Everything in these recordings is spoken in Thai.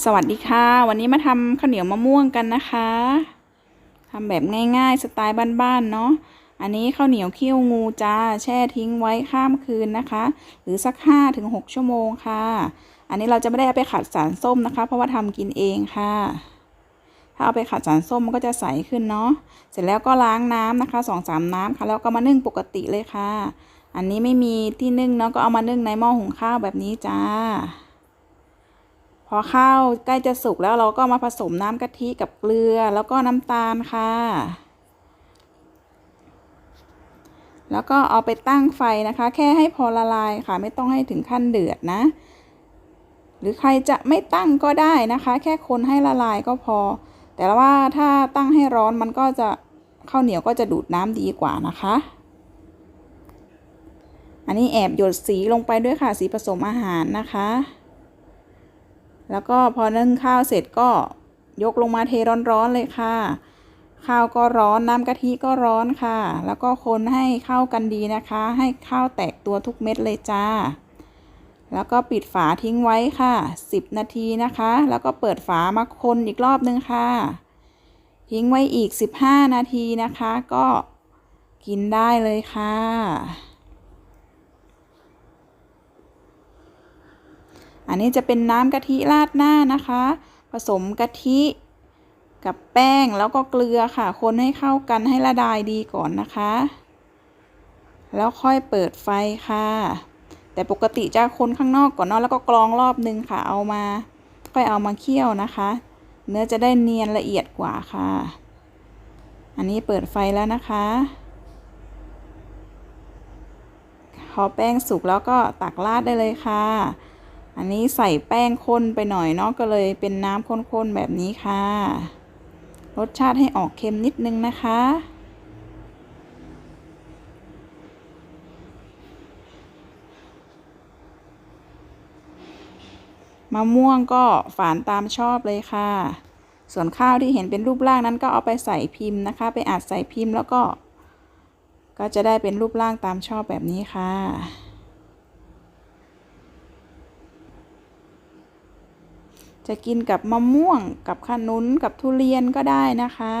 สวัสดีค่ะ วันนี้มาทำข้าวเหนียวมะม่วงกันนะคะทำแบบง่ายๆ สไตล์บ้านๆเนาะอันนี้ข้าวเหนียวเคี่ยวงูจ้าแช่ทิ้งไว้ข้ามคืนนะคะ หรือสัก5ถึง6ชั่วโมงค่ะ อันนี้เราจะไม่ได้เอาไปขัดสารส้มนะคะ เพราะว่าทำกินเองค่ะ ถ้าเอาไปขัดสารส้มมันก็จะใสขึ้นเนาะเสร็จแล้วก็ล้างน้ำนะคะสองสามน้ำค่ะแล้วก็มานึ่งปกติเลยค่ะ อันนี้ไม่มีที่นึ่งเนาะก็เอามานึ่งในหม้อหุงข้าวแบบนี้จ้า อข้าวใกล้จะสุกแล้วเราก็มาผสมน้ำกะทิกับเกลือแล้วก็น้ำตาลค่ะ แล้วก็เอาไปตั้งไฟนะคะ แค่ให้พอละลายค่ะ ไม่ต้องให้ถึงขั้นเดือดนะ หรือใครจะไม่ตั้งก็ได้นะคะ แค่คนให้ละลายก็พอ แต่ว่าถ้าตั้งให้ร้อนมันก็จะข้าวเหนียวก็จะดูดน้ำดีกว่านะคะ อันนี้แอบหยดสีลงไปด้วยค่ะสีผสมอาหารนะคะ แล้วก็พอนึ่งข้าวเสร็จก็ยกลงมาเทร้อนๆเลยค่ะ ข้าวก็ร้อนน้ำกะทิก็ร้อนค่ะ แล้วก็คนให้เข้ากันดีนะคะ ให้ข้าวแตกตัวทุกเม็ดเลยจ้า แล้วก็ปิดฝาทิ้งไว้ค่ะ 10 นาทีนะคะ แล้วก็เปิดฝามาคนอีกรอบนึงค่ะ ทิ้งไว้อีก 15 นาทีนะคะ ก็กินได้เลยค่ะ อันนี้จะเป็นน้ำกะทิราดหน้านะคะ ผสมกะทิกับแป้งแล้วก็เกลือค่ะ คนให้เข้ากันให้ละลายดีก่อนนะคะ แล้วค่อยเปิดไฟค่ะ แต่ปกติจะคนข้างนอกก่อนเนาะแล้วก็กรองรอบนึงค่ะ เอามา ค่อยเอามาเคี่ยวนะคะ เนื้อจะได้เนียนละเอียดกว่าค่ะ อันนี้เปิดไฟแล้วนะคะพอแป้งสุกแล้วก็ตักราดได้เลยค่ะ อันนี้ใส่แป้งข้นไปหน่อยเนาะก็เลยเป็นน้ำข้นๆแบบนี้ค่ะ รสชาติให้ออกเค็มนิดนึงนะคะ มะม่วงก็ฝานตามชอบเลยค่ะ ส่วนข้าวที่เห็นเป็นรูปร่างนั้นก็เอาไปใส่พิมพ์นะคะ ไปอัดใส่พิมพ์แล้วก็ ก็จะได้เป็นรูปร่างตามชอบแบบนี้ค่ะ จะกินกับมะม่วงกับขนุนกับทุเรียนก็ได้นะคะ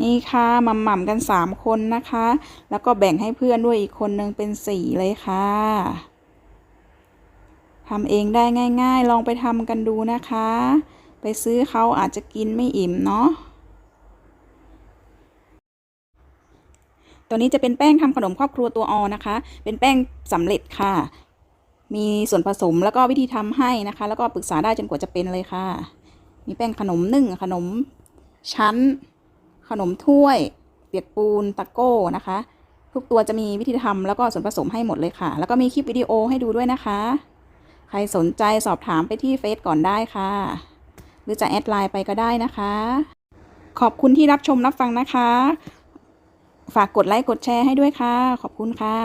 นี่ค่ะหม่ำกันสามคนนะคะ แล้วก็แบ่งให้เพื่อนด้วยอีกคนนึงเป็นสี่เลยค่ะทำเองได้ง่าย ๆ ลองไปทำกันดูนะคะ ไปซื้อเขาอาจจะกินไม่อิ่มเนาะตัวนี้จะเป็นแป้งทำขนมครอบครัวตัวออนะคะ เป็นแป้งสำเร็จค่ะ มีส่วนผสมแล้วก็วิธีทำให้นะคะ แล้วก็ปรึกษาได้จนกว่าจะเป็นเลยค่ะ มีแป้งขนมนึ่งขนมชั้น ขนมถ้วย เปียกปูนตะโก้นะคะ ทุกตัวจะมีวิธีทำแล้วก็ส่วนผสมให้หมดเลยค่ะ แล้วก็มีคลิปวิดีโอให้ดูด้วยนะคะ ใครสนใจสอบถามไปที่เฟซก่อนได้ค่ะ หรือจะแอดไลน์ไปก็ได้นะคะ ขอบคุณที่รับชมรับฟังนะคะ ฝากกดไลค์กดแชร์ให้ด้วยค่ะ ขอบคุณค่ะ